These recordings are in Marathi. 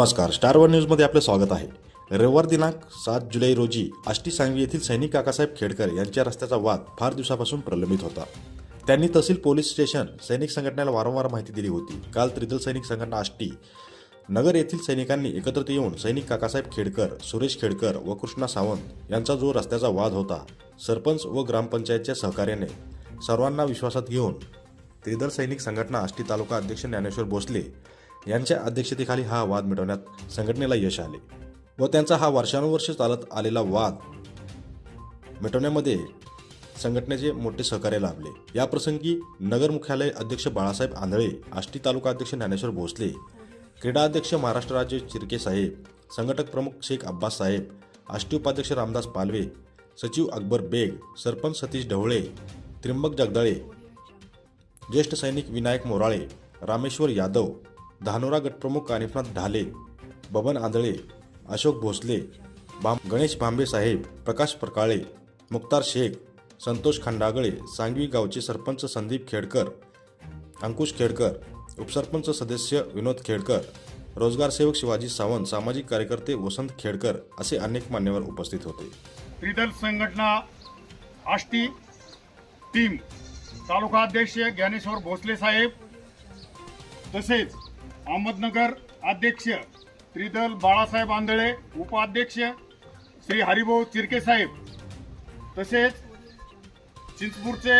नमस्कार स्टार वन न्यूजमध्ये आपलं स्वागत आहे. रविवार दिनांक सात जुलै रोजी आष्टी सांगवी येथील सैनिक काकासाहेब खेडकर यांच्या रस्त्याचा वाद फार दिवसापासून प्रलंबित होता. त्यांनी तहसील पोलीस स्टेशन सैनिक संघटनेला वारंवार माहिती दिली होती. काल त्रिदल सैनिक संघटना आष्टी नगर येथील सैनिकांनी एकत्रित येऊन सैनिक काकासाहेब खेडकर सुरेश खेडकर व कृष्णा सावंत यांचा जो रस्त्याचा वाद होता सरपंच व ग्रामपंचायतच्या सहकार्याने सर्वांना विश्वासात घेऊन त्रिदल सैनिक संघटना आष्टी तालुका अध्यक्ष ज्ञानेश्वर भोसले यांच्या अध्यक्षतेखाली हा वाद मिटवण्यात संघटनेला यश आले व त्यांचा हा वर्षानुवर्ष चालत आलेला वाद मिटवण्यामध्ये संघटनेचे मोठे सहकार्य लाभले. याप्रसंगी नगर मुख्यालय अध्यक्ष बाळासाहेब आंधळे आष्टी तालुका अध्यक्ष ज्ञानेश्वर भोसले क्रीडा अध्यक्ष महाराष्ट्र राज्य चिरके साहेब संघटक प्रमुख शेख अब्बास साहेब आष्टी उपाध्यक्ष रामदास पालवे सचिव अकबर बेग सरपंच सतीश ढवळे त्र्यंबक जगदाळे ज्येष्ठ सैनिक विनायक मोराळे रामेश्वर यादव धानोरा गटप्रमुख कानिफनाथ ढाले बबन आंधळे अशोक भोसले बाम गणेश भांबे साहेब प्रकाश प्रकाळे मुक्तार शेख संतोष खंडागळे सांगवी गावचे सरपंच संदीप खेडकर अंकुश खेडकर उपसरपंच सदस्य विनोद खेडकर रोजगार सेवक शिवाजी सावंत सामाजिक कार्यकर्ते वसंत खेडकर असे अनेक मान्यवर उपस्थित होते. त्रिदल संघटना आष्टी टीम तालुका अध्यक्ष ज्ञानेश्वर भोसले साहेब तसेच अहमदनगर अध्यक्ष त्रिदल बाळासाहेब आंधळे उपाध्यक्ष श्री हरिभाऊ चिरके साहेब तसेच चिंचपूरचे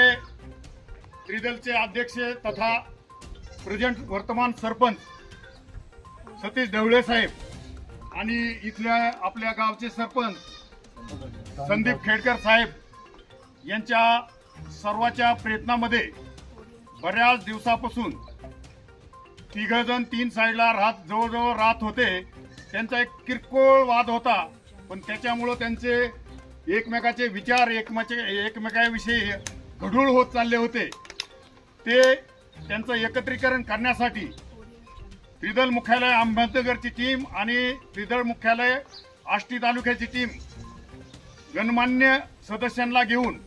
त्रिदलचे अध्यक्ष तथा प्रेझेंट वर्तमान सरपंच सतीश ढवळे साहेब आणि इथल्या आपल्या गावचे सरपंच संदीप खेडकर साहेब यांच्या सर्वाच्या प्रयत्नामध्ये बऱ्याच दिवसापासून तिघ जण तीन साईडला राहत जवळजवळ राहत होते. त्यांचा एक किरकोळ वाद होता. पण त्याच्यामुळं त्यांचे एकमेकाचे विचार एकमेचे एकमेकाविषयी गढूळ होत चालले होते. ते त्यांचं एकत्रीकरण करण्यासाठी त्रिदल मुख्यालय अहमदनगरची टीम आणि त्रिदल मुख्यालय आष्टी तालुक्याची टीम गणमान्य सदस्यांना घेऊन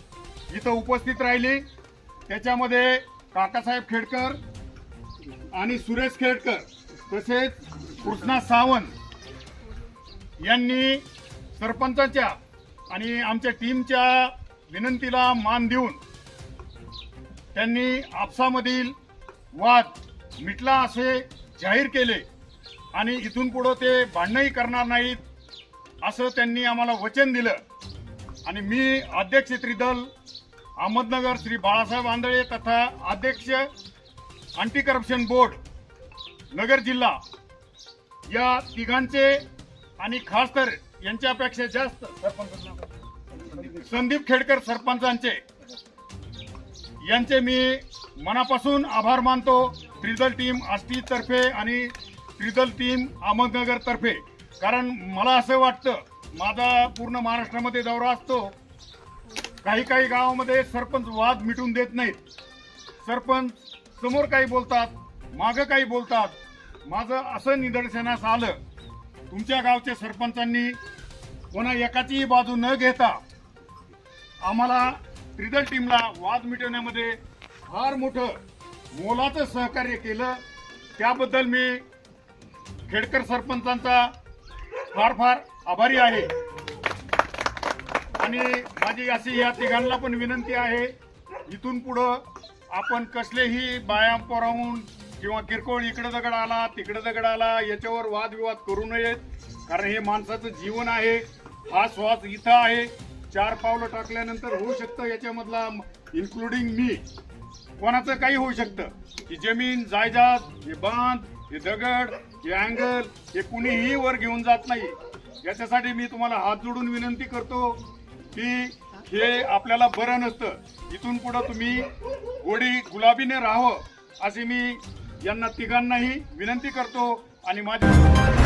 इथं उपस्थित राहिली. त्याच्यामध्ये काकासाहेब खेडकर आणि सुरेश खेडकर तसेच कृष्णा सावंत यांनी सरपंचाच्या आणि आमच्या टीमच्या विनंतीला मान देऊन त्यांनी आपसामधील वाद मिटला असे जाहीर केले आणि इथून पुढं ते भांडणही करणार नाहीत असं त्यांनी आम्हाला वचन दिलं. आणि मी अध्यक्ष त्रिदल अहमदनगर श्री बाळासाहेब आंधळे तथा अध्यक्ष अँटी करप्शन बोर्ड नगर जिल्हा या तिघांचे आणि खास तर यांच्यापेक्षा जास्त सरपंच संदीप खेडकर सरपंचांचे. यांचे मी मनापासून आभार मानतो. त्रिदल टीम आष्टी तर्फे आणि त्रिदल टीम अहमदनगर तर्फे. कारण मला असं वाटतं माझा पूर्ण महाराष्ट्रामध्ये दौरा असतो. काही काही गावामध्ये सरपंच वाद मिटून देत नाहीत. सरपंच समोर काही बोलतात मागं काही बोलतात. माझं असं निदर्शनास आलं. तुमच्या गावच्या सरपंचांनी कोणा एकाचीही बाजू न घेता आम्हाला ट्रिदल टीमला वाद मिटवण्यामध्ये फार मोठं मोलाचं सहकार्य केलं. त्याबद्दल मी खेडकर सरपंचांचा फार फार आभारी आहे. आणि माझी अशी या तिघांना पण विनंती आहे इथून पुढं आपण कसलेही बाया पोरावून किंवा किरकोळ इकडे दगड आला तिकडे दगड आला याच्यावर वादविवाद करू नयेत. कारण हे माणसाचं जीवन आहे. हा श्वास इथं आहे. चार पावलं टाकल्यानंतर होऊ शकतं याच्यामधला इन्क्लुडिंग मी. कोणाचं काही होऊ शकतं. की जमीन जायदाद हे बांध हे दगड हे अँगल हे कुणीही वर घेऊन जात नाही. याच्यासाठी मी तुम्हाला हात जोडून विनंती करतो की हे आपल्याला बरं नसतं. इथून पुढं तुम्ही गोडी गुलाबीने राहावं अशी मी यांना तिघांनाही विनंती करतो आणि माझी